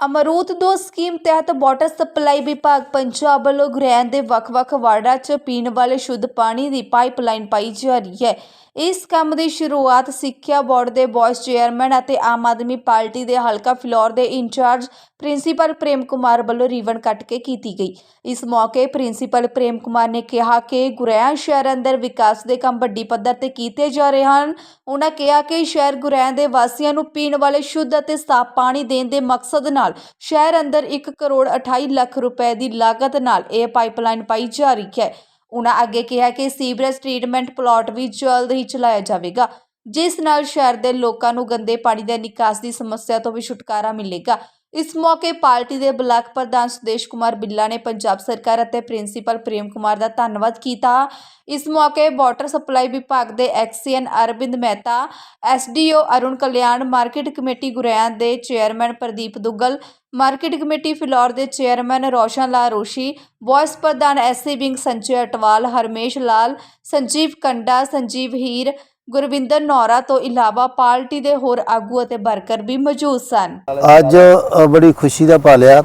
ਅਮਰੂਦ ਦੋ ਸਕੀਮ ਤਹਿਤ ਵਾਟਰ ਸਪਲਾਈ ਵਿਭਾਗ ਪੰਜਾਬ ਵੱਲੋਂ ਗੁਰੈਣ ਦੇ ਵੱਖ-ਵੱਖ ਵਾਰਡਾਂ 'ਚ ਪੀਣ ਵਾਲੇ ਸ਼ੁੱਧ ਪਾਣੀ ਦੀ ਪਾਈਪਲਾਈਨ ਪਾਈ ਜਾ ਰਹੀ ਹੈ। ਇਸ ਕੰਮ ਦੀ ਸ਼ੁਰੂਆਤ ਸਿੱਖਿਆ ਬੋਰਡ ਦੇ ਵਾਈਸ ਚੇਅਰਮੈਨ ਅਤੇ ਆਮ ਆਦਮੀ ਪਾਰਟੀ ਦੇ ਹਲਕਾ ਫਲੋਰ ਦੇ ਇੰਚਾਰਜ ਪ੍ਰਿੰਸੀਪਲ ਪ੍ਰੇਮ ਕੁਮਾਰ ਵੱਲੋਂ ਰੀਵਨ ਕੱਟ ਕੇ ਕੀਤੀ ਗਈ। ਇਸ ਮੌਕੇ ਪ੍ਰਿੰਸੀਪਲ ਪ੍ਰੇਮ ਕੁਮਾਰ ਨੇ ਕਿਹਾ ਕਿ ਗੁਰੈਣ ਸ਼ਹਿਰ ਅੰਦਰ ਵਿਕਾਸ ਦੇ ਕੰਮ ਵੱਡੀ ਪੱਧਰ ਤੇ ਕੀਤੇ ਜਾ ਰਹੇ ਹਨ। ਉਹਨਾਂ ਕਿਹਾ ਕਿ ਸ਼ਹਿਰ ਗੁਰੈਣ ਦੇ ਵਾਸੀਆਂ ਨੂੰ ਪੀਣ ਵਾਲੇ ਸ਼ੁੱਧ ਅਤੇ ਸਾਫ਼ ਪਾਣੀ ਦੇਣ ਦੇ ਮਕਸਦ ਨਾਲ ਸ਼ਹਿਰ ਅੰਦਰ 1 ਕਰੋੜ 28 ਲੱਖ ਰੁਪਏ ਦੀ ਲਾਗਤ ਨਾਲ ਇਹ ਪਾਈਪਲਾਈਨ ਪਾਈ ਜਾ ਰਹੀ ਹੈ। ਉਹਨਾਂ ਅੱਗੇ ਕਿਹਾ ਕਿ ਸੀਵਰੇਜ ਟ੍ਰੀਟਮੈਂਟ ਪਲਾਟ ਵੀ ਜਲਦ ਹੀ ਚਲਾਇਆ ਜਾਵੇਗਾ, ਜਿਸ ਨਾਲ ਸ਼ਹਿਰ ਦੇ ਲੋਕਾਂ ਨੂੰ ਗੰਦੇ ਪਾਣੀ ਦੇ ਨਿਕਾਸ ਦੀ ਸਮੱਸਿਆ ਤੋਂ ਵੀ ਛੁਟਕਾਰਾ ਮਿਲੇਗਾ। ਇਸ ਮੌਕੇ ਪਾਰਟੀ ਦੇ ਬਲਾਕ ਪ੍ਰਧਾਨ ਸੁਦੇਸ਼ ਕੁਮਾਰ ਬਿੱਲਾ ਨੇ ਪੰਜਾਬ ਸਰਕਾਰ ਅਤੇ ਪ੍ਰਿੰਸੀਪਲ ਪ੍ਰੇਮ ਕੁਮਾਰ ਦਾ ਧੰਨਵਾਦ ਕੀਤਾ। ਇਸ ਮੌਕੇ ਵਾਟਰ ਸਪਲਾਈ ਵਿਭਾਗ ਦੇ XEN Arvind Mehta, SDO Arun Kalyan, market committee Guraya ਦੇ chairman Pradeep Duggal, market committee Phillaur ਦੇ ਚੇਅਰਮੈਨ ਰੋਸ਼ਨ ਲਾਲ ਰੋਸ਼ੀ, ਵਾਇਸ ਪ੍ਰਧਾਨ SC wing Sanjay Atwal, Harmesh Lal, Sanjeev Kanda, Sanjeev Heer Gurvinder Nora ਤੋਂ ਇਲਾਵਾ ਪਾਰਟੀ ਦੇ ਹੋਰ ਆਗੂ ਅਤੇ ਵਰਕਰ ਵੀ ਮੌਜੂਦ ਸਨ। ਅੱਜ ਅ, ਬੜੀ ਖੁਸ਼ੀ ਦਾ ਪਾਲਿਆ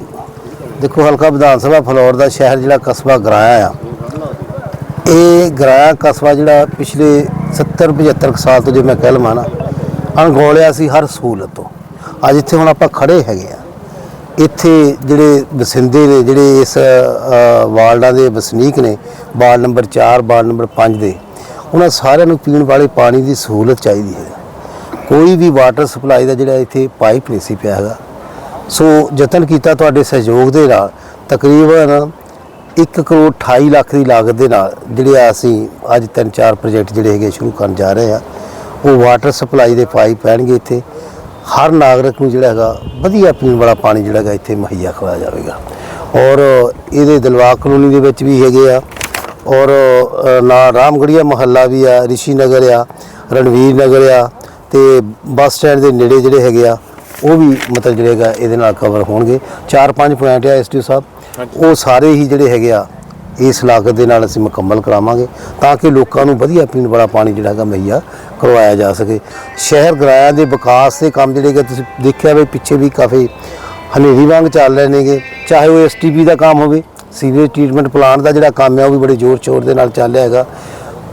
ਦੇਖੋ ਹਲਕਾ ਵਿਧਾਨ ਸਭਾ ਫਲੋਰ ਦਾ ਸ਼ਹਿਰ ਜਿਹੜਾ ਕਸਬਾ ਗਰਾਇਆ ਆ। ਇਹ ਗਰਾਇਆ ਕਸਬਾ ਜਿਹੜਾ ਪਿਛਲੇ 70 75 ਕੁ ਸਾਲ ਤੋਂ ਜੇ ਮੈਂ ਕਹਿ ਲਵਾਂ ਨਾ ਅਣਗੌਲਿਆ ਸੀ ਹਰ ਸਹੂਲਤ ਤੋਂ। ਅੱਜ ਇੱਥੇ ਹੁਣ ਆਪਾਂ ਖੜੇ ਹੈਗੇ ਆ। ਇੱਥੇ ਜਿਹੜੇ ਵਸਿੰਦੇ ਨੇ ਜਿਹੜੇ ਇਸ ਅ, ਵਾਰਡਾਂ ਦੇ ਵਸਨੀਕ ਨੇ ਵਾਰਡ ਨੰਬਰ 4 ਵਾਰਡ ਨੰਬਰ 5 ਦੇ ਉਹਨਾਂ ਸਾਰਿਆਂ ਨੂੰ ਪੀਣ ਵਾਲੇ ਪਾਣੀ ਦੀ ਸਹੂਲਤ ਚਾਹੀਦੀ ਹੈ। ਕੋਈ ਵੀ ਵਾਟਰ ਸਪਲਾਈ ਦਾ ਜਿਹੜਾ ਇੱਥੇ ਪਾਈਪ ਨਹੀਂ ਸੀ ਪਿਆ ਹੈਗਾ। ਸੋ ਯਤਨ ਕੀਤਾ ਤੁਹਾਡੇ ਸਹਿਯੋਗ ਦੇ ਨਾਲ, ਤਕਰੀਬਨ 1 ਕਰੋੜ 28 ਲੱਖ ਦੀ ਲਾਗਤ ਦੇ ਨਾਲ ਜਿਹੜੇ ਆ ਅਸੀਂ ਅੱਜ ਤਿੰਨ ਚਾਰ ਪ੍ਰੋਜੈਕਟ ਜਿਹੜੇ ਹੈਗੇ ਸ਼ੁਰੂ ਕਰਨ ਜਾ ਰਹੇ ਆ ਉਹ ਵਾਟਰ ਸਪਲਾਈ ਦੇ ਪਾਈਪ ਪੈਣਗੇ ਇੱਥੇ। ਹਰ ਨਾਗਰਿਕ ਨੂੰ ਜਿਹੜਾ ਹੈਗਾ ਵਧੀਆ ਪੀਣ ਵਾਲਾ ਪਾਣੀ ਜਿਹੜਾ ਹੈਗਾ ਇੱਥੇ ਮੁਹੱਈਆ ਕਰਵਾਇਆ ਜਾਵੇਗਾ। ਔਰ ਇਹਦੇ ਦਲਵਾ ਕਲੋਨੀ ਦੇ ਵਿੱਚ ਵੀ ਹੈਗੇ ਆ। ਔਰ ਨਾਲ ਰਾਮਗੜੀਆ ਮਹੱਲਾ ਵੀ ਆ ਰਿਸ਼ੀ ਨਗਰ ਆ ਰਣਵੀਰ ਨਗਰ ਆ ਤੇ ਬੱਸ ਸਟੈਂਡ ਦੇ ਨੇੜੇ ਜਿਹੜੇ ਹੈਗੇ ਆ ਉਹ ਵੀ ਮਤਲਬ ਜਿਹੜੇ ਹੈਗਾ ਇਹਦੇ ਨਾਲ ਕਵਰ ਹੋਣਗੇ। ਚਾਰ ਪੰਜ ਪੁਆਇੰਟ ਆ ਐਸਟੀਓ ਸਾਹਿਬ। ਉਹ ਸਾਰੇ ਹੀ ਜਿਹੜੇ ਹੈਗੇ ਆ ਇਸ ਲਾਗਤ ਦੇ ਨਾਲ ਅਸੀਂ ਮੁਕੰਮਲ ਕਰਾਵਾਂਗੇ ਤਾਂ ਕਿ ਲੋਕਾਂ ਨੂੰ ਵਧੀਆ ਪੀਣ ਵਾਲਾ ਪਾਣੀ ਜਿਹੜਾ ਹੈਗਾ ਮੁਹੱਈਆ ਕਰਵਾਇਆ ਜਾ ਸਕੇ। ਸ਼ਹਿਰ ਗਰਾਇਆ ਦੇ ਵਿਕਾਸ ਦੇ ਕੰਮ ਜਿਹੜੇ ਹੈਗੇ ਤੁਸੀਂ ਦੇਖਿਆ ਵੀ ਪਿੱਛੇ ਵੀ ਕਾਫੀ ਹਨੇਰੀ ਵਾਂਗ ਚੱਲ ਰਹੇ ਨੇਗੇ ਚਾਹੇ ਉਹ ਐਸਟੀਪੀ ਦਾ ਕੰਮ ਹੋਵੇ ਸੀਵਰੇਜ ਟ੍ਰੀਟਮੈਂਟ ਪਲਾਂਟ ਦਾ ਜਿਹੜਾ ਕੰਮ ਹੈ ਉਹ ਵੀ ਬੜੇ ਜ਼ੋਰ ਸ਼ੋਰ ਦੇ ਨਾਲ ਚੱਲ ਰਿਹਾ ਹੈਗਾ।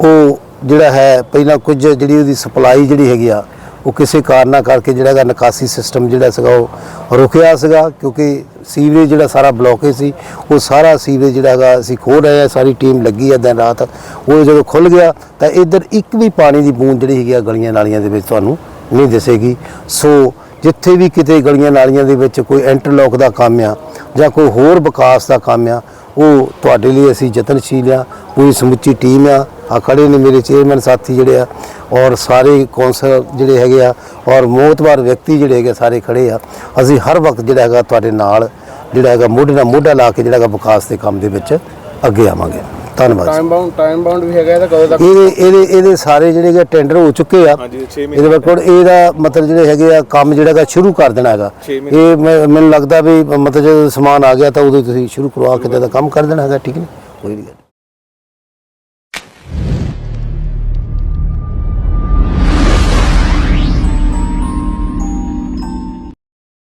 ਉਹ ਜਿਹੜਾ ਹੈ, ਪਹਿਲਾਂ ਕੁਝ ਜਿਹੜੀ ਉਹਦੀ ਸਪਲਾਈ ਜਿਹੜੀ ਹੈਗੀ ਆ, ਉਹ ਕਿਸੇ ਕਾਰਨਾਂ ਕਰਕੇ ਜਿਹੜਾ ਹੈਗਾ ਨਿਕਾਸੀ ਸਿਸਟਮ ਜਿਹੜਾ ਸੀਗਾ ਉਹ ਰੁਕਿਆ ਸੀਗਾ, ਕਿਉਂਕਿ ਸੀਵਰੇਜ ਜਿਹੜਾ ਸਾਰਾ ਬਲੌਕੇਜ ਸੀ, ਉਹ ਸਾਰਾ ਸੀਵਰੇਜ ਜਿਹੜਾ ਹੈਗਾ ਅਸੀਂ ਖੋਲ ਰਹੇ ਆ ਸਾਰੀ ਟੀਮ ਲੱਗੀ ਆ ਦਿਨ ਰਾਤ। ਉਹ ਜਦੋਂ ਖੁੱਲ ਗਿਆ, ਤਾਂ ਇੱਧਰ ਇੱਕ ਵੀ ਪਾਣੀ ਦੀ ਬੂੰਦ ਜਿਹੜੀ ਹੈਗੀ ਆ ਗਲੀਆਂ ਨਾਲੀਆਂ ਦੇ ਵਿੱਚ ਤੁਹਾਨੂੰ ਨਹੀਂ ਦਿਸੇਗੀ। ਸੋ ਜਿੱਥੇ ਵੀ ਕਿਤੇ ਗਲੀਆਂ ਨਾਲੀਆਂ ਦੇ ਵਿੱਚ ਕੋਈ ਇੰਟਰਲੌਕ ਦਾ ਕੰਮ ਆ ਜਾਂ ਕੋਈ ਹੋਰ ਵਿਕਾਸ ਦਾ ਕੰਮ ਆ, ਉਹ ਤੁਹਾਡੇ ਲਈ ਅਸੀਂ ਯਤਨਸ਼ੀਲ ਆ, ਪੂਰੀ ਸਮੁੱਚੀ ਟੀਮ ਆ। ਆ ਖੜੇ ਨੇ ਮੇਰੇ ਚੇਅਰਮੈਨ ਸਾਥੀ ਜਿਹੜੇ ਆ ਔਰ ਸਾਰੇ ਕੌਂਸਲ ਜਿਹੜੇ ਹੈਗੇ ਆ ਔਰ ਮੋਹਤਵਾਰ ਵਿਅਕਤੀ ਜਿਹੜੇ ਹੈਗੇ ਸਾਰੇ ਖੜੇ ਆ। ਅਸੀਂ ਹਰ ਵਕਤ ਜਿਹੜਾ ਹੈਗਾ ਤੁਹਾਡੇ ਨਾਲ, ਜਿਹੜਾ ਹੈਗਾ ਮੋਢੇ ਨਾਲ ਮੋਢਾ ਲਾ ਕੇ ਜਿਹੜਾ ਹੈਗਾ ਵਿਕਾਸ ਦੇ ਕੰਮ ਦੇ ਵਿੱਚ ਅੱਗੇ ਆਵਾਂਗੇ। ਧੰਨਵਾਦ। ਟਾਈਮ ਬਾਉਂਡ ਟਾਈਮ ਬਾਉਂਡ ਵੀ ਹੈਗਾ ਇਹਦਾ ਕਦੋਂ ਤੱਕ ਇਹਦੇ ਇਹਦੇ ਇਹਦੇ ਸਾਰੇ ਜਿਹੜੇ ਹੈਗੇ ਟੈਂਡਰ ਹੋ ਚੁੱਕੇ ਆ। ਹਾਂਜੀ 6 ਇਹਦੇ ਵਕਤ ਇਹਦਾ ਮਤਲਬ ਜਿਹੜੇ ਹੈਗੇ ਆ ਕੰਮ ਜਿਹੜਾ ਹੈਗਾ ਸ਼ੁਰੂ ਕਰ ਦੇਣਾ ਹੈਗਾ। ਛੇ ਇਹ ਮੈਂ- ਮੈਨੂੰ ਲੱਗਦਾ ਵੀ ਮਤਲਬ ਜਦੋਂ ਸਮਾਨ ਆ ਗਿਆ ਤਾਂ ਉਦੋਂ ਤੁਸੀਂ ਸ਼ੁਰੂ ਕਰਵਾ ਕੇ ਤੇ ਇਹਦਾ ਕੰਮ ਕਰ ਦੇਣਾ ਹੈਗਾ ਠੀਕ ਨੇ? ਕੋਈ ਨਹੀਂ।